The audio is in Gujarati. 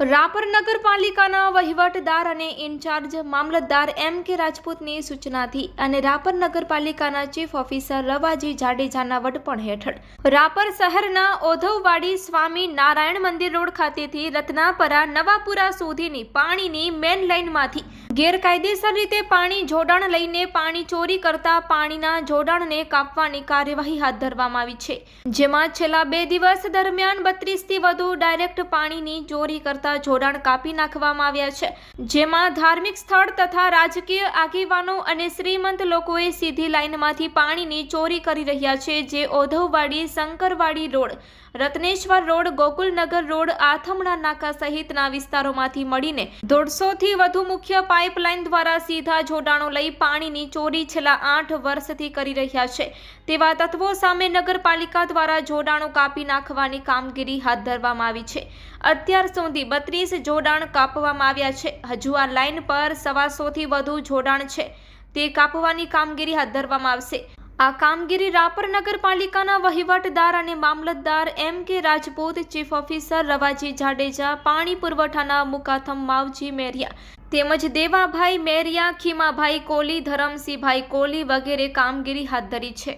રાપર નગરપાલિકાના વહીવટદાર અને ઇન્ચાર્જ મામલતદાર એમ કે રાજપૂતની સૂચનાથી અને રાપર નગરપાલિકાના ચીફ ઓફિસર રવાજી જાડેજાના વડપણ હેઠળ. રાપર શહેરના ઓધવવાડી સ્વામી નારાયણ મંદિર રોડ ખાતેથી રત્નાપરા નવાપુરા સુધીની પાણીની મેન લાઇનમાંથી ગેરકાયદેસર રીતે પાણી જોડાણ લઈને પાણી ચોરી કરતા પાણીના જોડાણને કાપવાની કાર્યવાહી હાથ ધરવામાં આવી છે. જેમાં છેલ્લા બે દિવસ દરમિયાન બત્રીસથી વધુ ડાયરેક્ટ પાણીની ચોરી કરતા જોડાણ કાપી નાખવામાં આવ્યા છે. જેમાં ધાર્મિક સ્થળ તથા રાજકીય આગેવાનો અને શ્રીમંત લોકોએ સીધી લાઇનમાંથી પાણીની ચોરી કરી રહ્યા છે, જે Odhavwadi, Shankarwadi road, Ratneshwar road, Gokulnagar road, Athamna Naka સહિતના વિસ્તારોમાંથી મળીને દોઢસોથી વધુ મુખ્ય પાઇપલાઇન દ્વારા સીધા જોડાણો લઈ પાણીની ચોરી છેલ્લા આઠ વર્ષથી કરી રહ્યા છે. તેવા તત્વો સામે નગરપાલિકા દ્વારા જોડાણો કાપી નાખવાની કામગીરી હાથ ધરવામાં આવી છે. અત્યાર સુધી બત્રીસ જોડાણ કાપવામાં આવ્યા છે. હજુ આ લાઇન પર સવાસોથી વધુ જોડાણ છે. તે કાપવાની કામગીરી હાથ ધરવામાં આવશે. આ કામગીરી રાપર નગરપાલિકાના વહીવટદાર અને મામલતદાર M K Rajput chief officer Ravaji Jadeja, પાણી પુરવઠાના મુકાથમ માવજી મેરિયા તેમજ દેવાભાઈ મેરિયા, ખીમાભાઈ કોલી, ધરમસિંહભાઈ કોલી વગેરે કામગીરી હાથ ધરી છે.